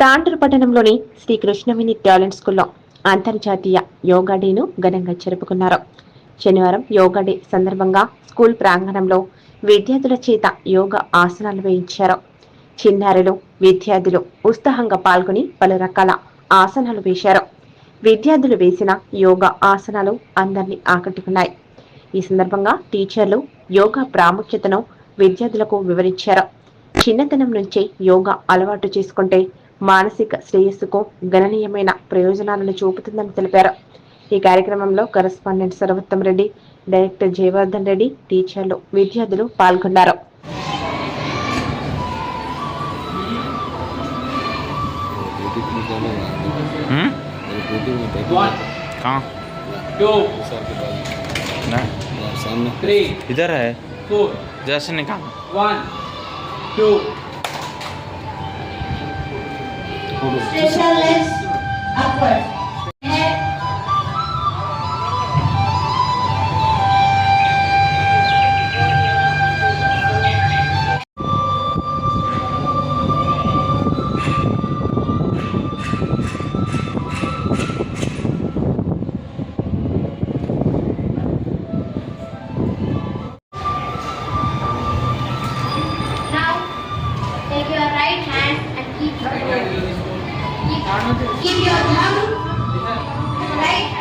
తాంటూరు పట్టణంలోని శ్రీ కృష్ణవేణి టాలెంట్ స్కూల్లో అంతర్జాతీయ యోగా డేను ఘనంగా జరుపుకున్నారు. శనివారం యోగా డే సందర్భంగా స్కూల్ ప్రాంగణంలో విద్యార్థుల చేత యోగా ఆసనాలు వేయించారు. చిన్నారులు విద్యార్థులు ఉత్సాహంగా పాల్గొని పలు రకాల ఆసనాలు వేశారు. విద్యార్థులు వేసిన యోగా ఆసనాలు అందరినీ ఆకట్టుకున్నాయి. ఈ సందర్భంగా టీచర్లు యోగా ప్రాముఖ్యతను విద్యార్థులకు వివరించారు. చిన్నతనం నుంచే యోగా అలవాటు చేసుకుంటే మానసిక శ్రేయస్సుకు గణనీయమైన ప్రయోజనాలను చూపుతుందని తెలిపారు ఈ కార్యక్రమంలో కరెస్పాండెంట్ సర్వోత్తం రెడ్డి డైరెక్టర్ జయవర్ధన్ రెడ్డి టీచర్లు విద్యార్థులు పాల్గొన్నారు बुटीक में जाना है हम्म मेरे Legs upward. Head. Now, take your right hand and keep keep, your thumb right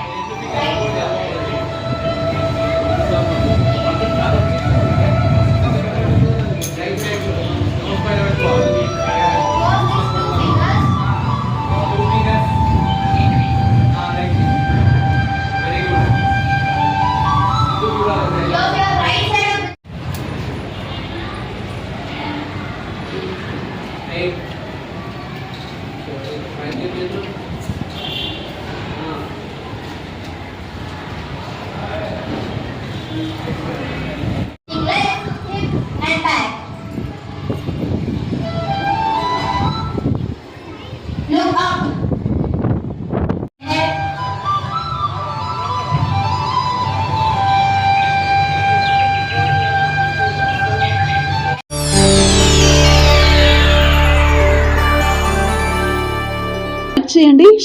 right Thank you.